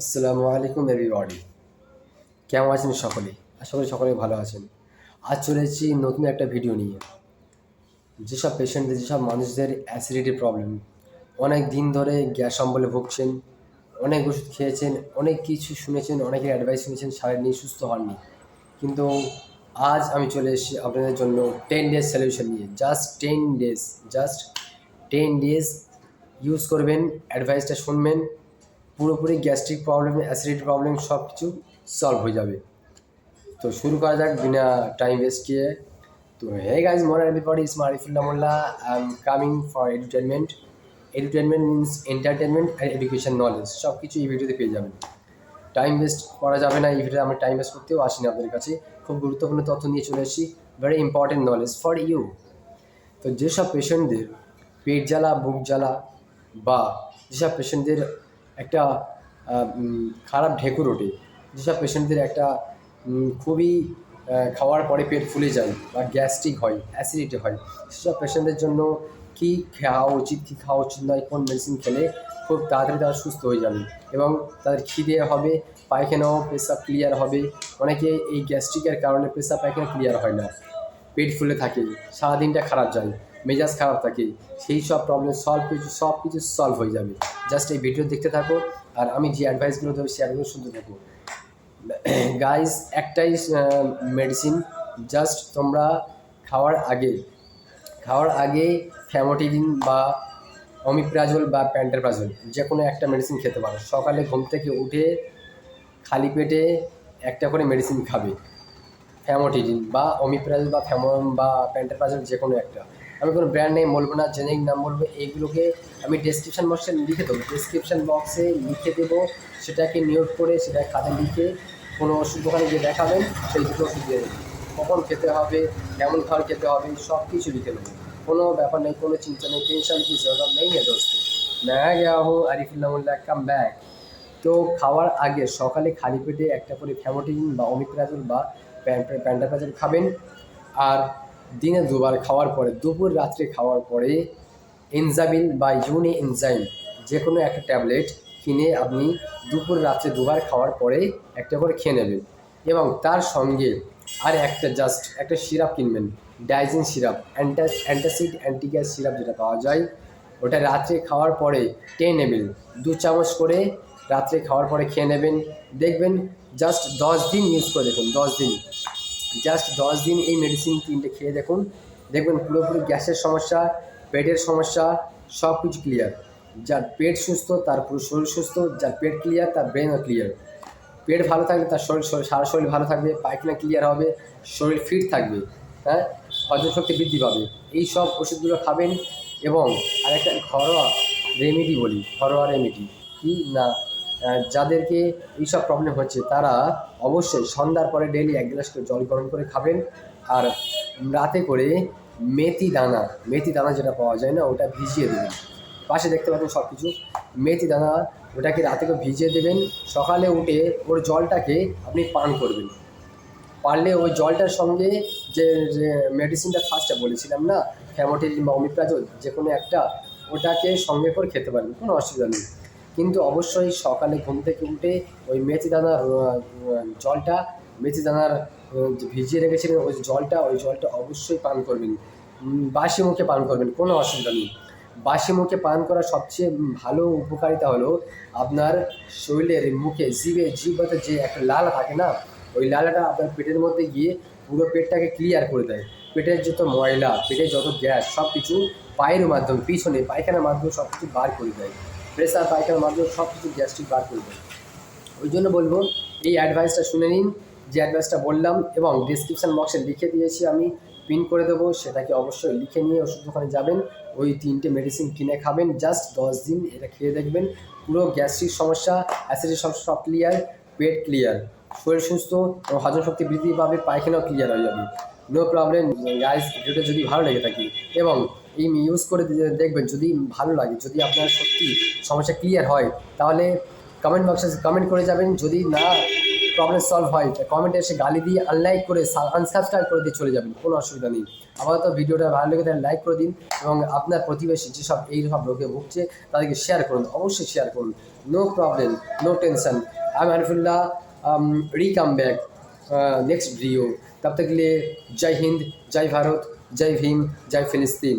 আসসালামু আলাইকুম এভরিবডি কেমন আছেন সকলে? আশা করি সকলে ভালো আছেন। আজ চলে এসেছি নতুন একটা ভিডিও নিয়ে। যেসব পেশেন্টদের যেসব মানুষদের অ্যাসিডিটির প্রবলেম অনেক দিন ধরে গ্যাস অম্বলে ভুগছেন, অনেক ওষুধ খেয়েছেন, অনেক কিছু শুনেছেন, অনেকের অ্যাডভাইস শুনেছেন সারের নিয়ে সুস্থ হননি। কিন্তু আজ আমি চলে এসেছি আপনাদের জন্য টেন ডেজ সলিউশন নিয়ে। Just ten days just ten days use করবেন অ্যাডভাইসটা শুনবেন পুরোপুরি গ্যাস্ট্রিক প্রবলেম, অ্যাসিডিটি প্রবলেম সব কিছু সলভ হয়ে যাবে। তো শুরু করা যাক বিনা টাইম ওয়েস্ট কিয়ে তো hey guys more everybody is Marifullah Molla I am coming for edutainment edutainment means entertainment and education knowledge সব কিছু এই ভিডিওতে পেয়ে যাবেন। টাইম ওয়েস্ট করা যাবে না, এই ভিডিওতে আমরা টাইম ওয়েস্ট করতেও আসিনি আপনাদের কাছে। খুব গুরুত্বপূর্ণ তথ্য নিয়ে চলে এসেছি। Very important knowledge for you তো যেসব পেশেন্টদের পেট জ্বালা, বুক জ্বালা বা যেসব পেশেন্টদের একটা খারাপ ঢেকুর ওঠে। যেসব পেশেন্টদের একটা খুবই খাওয়ার পরে পেট ফুলে যায় বা গ্যাস্ট্রিক হয়, অ্যাসিডিটি হয়, সেসব পেশেন্টদের জন্য কী খাওয়া উচিত, কী খাওয়া উচিত নয়, কোন মেডিসিন খেলে খুব তাড়াতাড়ি তারা সুস্থ হয়ে যাবে এবং তাদের খিদে হবে, পায়খানাও পেশাব ক্লিয়ার হবে। অনেকে এই গ্যাস্ট্রিকের কারণে পেশাব পায়খানা ক্লিয়ার হয় না। পেট ফুলে থাকে, সারাদিনটা খারাপ যায়। মেজাজ খারাপ থাকে, সেই সব প্রবলেম সলভ কিছু, সব কিছু সলভ হয়ে যাবে। জাস্ট এই ভিডিও দেখতে থাকো, আর আমি যে অ্যাডভাইসগুলো দেবো শেয়ারগুলো শুনতে থাকো। গাইজ একটাই মেডিসিন জাস্ট তোমরা খাওয়ার আগে খাওয়ার আগে ফ্যামোটিডিন বা অমিপ্রাজল বা প্যান্টারপ্রাজল যে কোনো একটা মেডিসিন খেতে পারো। সকালে ঘুম থেকে উঠে খালি পেটে একটা করে মেডিসিন খাবে। ফ্যামোটিডিন বা অমিপ্রাজল বা ফ্যামোম বা প্যান্টারপ্রাজল যে কোনো একটা। আমি কোনো ব্র্যান্ড নেম বলব না জেনেরিক নাম বলব এইগুলোকে আমি ডেসক্রিপশান বক্সে লিখে দেবো। ডেসক্রিপশান বক্সে লিখে দেবো, সেটাকে নিয়োগ করে সেটা কাজে লিখে কোনো ওষুধ দোকানে গিয়ে দেখাবেন, সেই দুটো ওষুধ দিয়ে কখন খেতে হবে, কেমন খাবার খেতে হবে সব কিছু লিখে দেবো কোনো ব্যাপার নেই, কোনো চিন্তা নেই টেনশন কি জরুরত নেই হ্যাঁ দোস্ত। ম্যা গেয়া হো আরিফুল্লাহ কাম ব্যাক তো খাওয়ার আগে সকালে খালি পেটে একটা করে ফ্যামোটিন বা অমিপ্রাজল বা প্যান্টাপ্রাজল খাবেন। আর দিনে দুবার খাওয়ার পরে, দুপুর রাত্রে খাওয়ার পরে এনজাবিল বা ইউনি এনজাইম যে কোনো একটা ট্যাবলেট কিনে আপনি দুপুর রাত্রে দুবার খাওয়ার পরে একটা করে খেয়ে নেবেন। এবং তার সঙ্গে আর একটা জাস্ট একটা সিরাপ কিনবেন, ডাইজিন সিরাপ অ্যান্টাস অ্যান্টাসিড অ্যান্টিগ্যাস সিরাপ যেটা পাওয়া যায়, ওটা রাত্রে খাওয়ার পরে টেন এমএল দু চামচ করে রাত্রে খাওয়ার পরে খেয়ে নেবেন। দেখবেন জাস্ট দশ দিন ইউজ করে দেখুন, দশ দিন। জাস্ট দশ দিন এই মেডিসিন তিনটে খেয়ে দেখুন। দেখবেন পুরোপুরি গ্যাসের সমস্যা, পেটের সমস্যা সব কিছু ক্লিয়ার যার পেট সুস্থ, তার পুরো শরীর সুস্থ, যার পেট ক্লিয়ার তার ব্রেনও ক্লিয়ার পেট ভালো থাকলে তার শরীর, শরীর- সারা শরীর ভালো থাকবে, পায়খানা ক্লিয়ার হবে, শরীর ফিট থাকবে হ্যাঁ? হজম শক্তি বৃদ্ধি পাবে। এই সব ওষুধগুলো খাবেন এবং আরেকটা ঘরোয়া রেমেডি বলি, ঘরোয়া রেমেডি কি? না। যাদেরকে এইসব প্রবলেম হচ্ছে, তারা অবশ্যই সন্ধ্যার পরে ডেলি এক গ্লাস করে জল গরম করে খাবেন। আর রাতে করে মেথি দানা মেথি দানা যেটা পাওয়া যায় না, ওটা ভিজিয়ে দেবেন। পাশে দেখতে পাচ্ছেন সব কিছু মেথি দানা, ওটাকে রাতে করে ভিজিয়ে দেবেন। সকালে উঠে ওর জলটাকে আপনি পান করবেন। পারলে ওই জলটার সঙ্গে যে মেডিসিনটা ফার্স্টে বলেছিলাম না ফ্যামোটিন বা অমিপ্রাজল যে কোনো একটা, ওটাকে সঙ্গে করে খেতে পারেন, কোনো অসুবিধা নেই। কিন্তু অবশ্যই সকালে ঘুম থেকে উঠে ওই মেথি দানার জলটা মেথি দানার ভিজিয়ে রেখেছিলেন, ওই জলটা ওই জলটা অবশ্যই পান করবেন। বাসি মুখে পান করবেন, কোনো অসুবিধা নেই। বাসি মুখে পান করার সবচেয়ে ভালো উপকারিতা হলো আপনার শরীরের মুখে জিভে জিভতে যে একটা লাল থাকে না, ওই লালাটা আপনার পেটের মধ্যে গিয়ে পুরো পেটটাকে ক্লিয়ার করে দেয়। পেটের যত ময়লা, পেটের যত গ্যাস সব কিছু পায়ের মাধ্যমে, পিছনে, পায়খানার মাধ্যমে সব কিছু বার করে দেয়। প্রেসার পায়খানার মাধ্যমে সব কিছু গ্যাস্ট্রিক বার করবে ওই জন্য বলব, এই অ্যাডভাইসটা শুনে নিন, যে অ্যাডভাইসটা বললাম এবং ডিসক্রিপশান বক্সে লিখে দিয়েছি আমি পিন করে দেবো, সেটাকে অবশ্যই লিখে নিয়ে ওষুধ দোকানে যাবেন, ওই তিনটে মেডিসিন কিনে খাবেন জাস্ট দশ দিন এটা খেয়ে দেখবেন, পুরো গ্যাস্ট্রিক সমস্যা অ্যাসিডিক সমস্যা সব ক্লিয়ার পেট ক্লিয়ার শরীর সুস্থ এবং হজম শক্তি বৃদ্ধি পাবে, পায়খানাও ক্লিয়ার হয়ে যাবে নো প্রবলেম গাইজ ভিডিওটা যদি ভালো লেগে থাকে এবং ক্রিম ইউজ করে দেখবেন যদি ভালো লাগে, যদি আপনার সত্যি সমস্যা ক্লিয়ার হয়, তাহলে কমেন্ট বক্সে কমেন্ট করে যাবেন। যদি না প্রবলেম সলভ হয় কমেন্টে এসে গালি দিয়ে আনলাইক করে আনসাবস্ক্রাইব করে দিয়ে চলে যাবেন, কোনো অসুবিধা নেই। আপাতত ভিডিওটা ভালো লেগে তাহলে লাইক করে দিন এবং আপনার প্রতিবেশী যেসব এইসব রোগে ভুগছে, তাদেরকে শেয়ার করুন, অবশ্যই শেয়ার করুন। নো প্রবলেম নো টেনশন আমি হানিফুল্লাহ রিকাম ব্যাক নেক্সট ভিডিও তার থেকে জয় হিন্দ জয় ভারত জয় ভীম জয় ফিলিস্তিন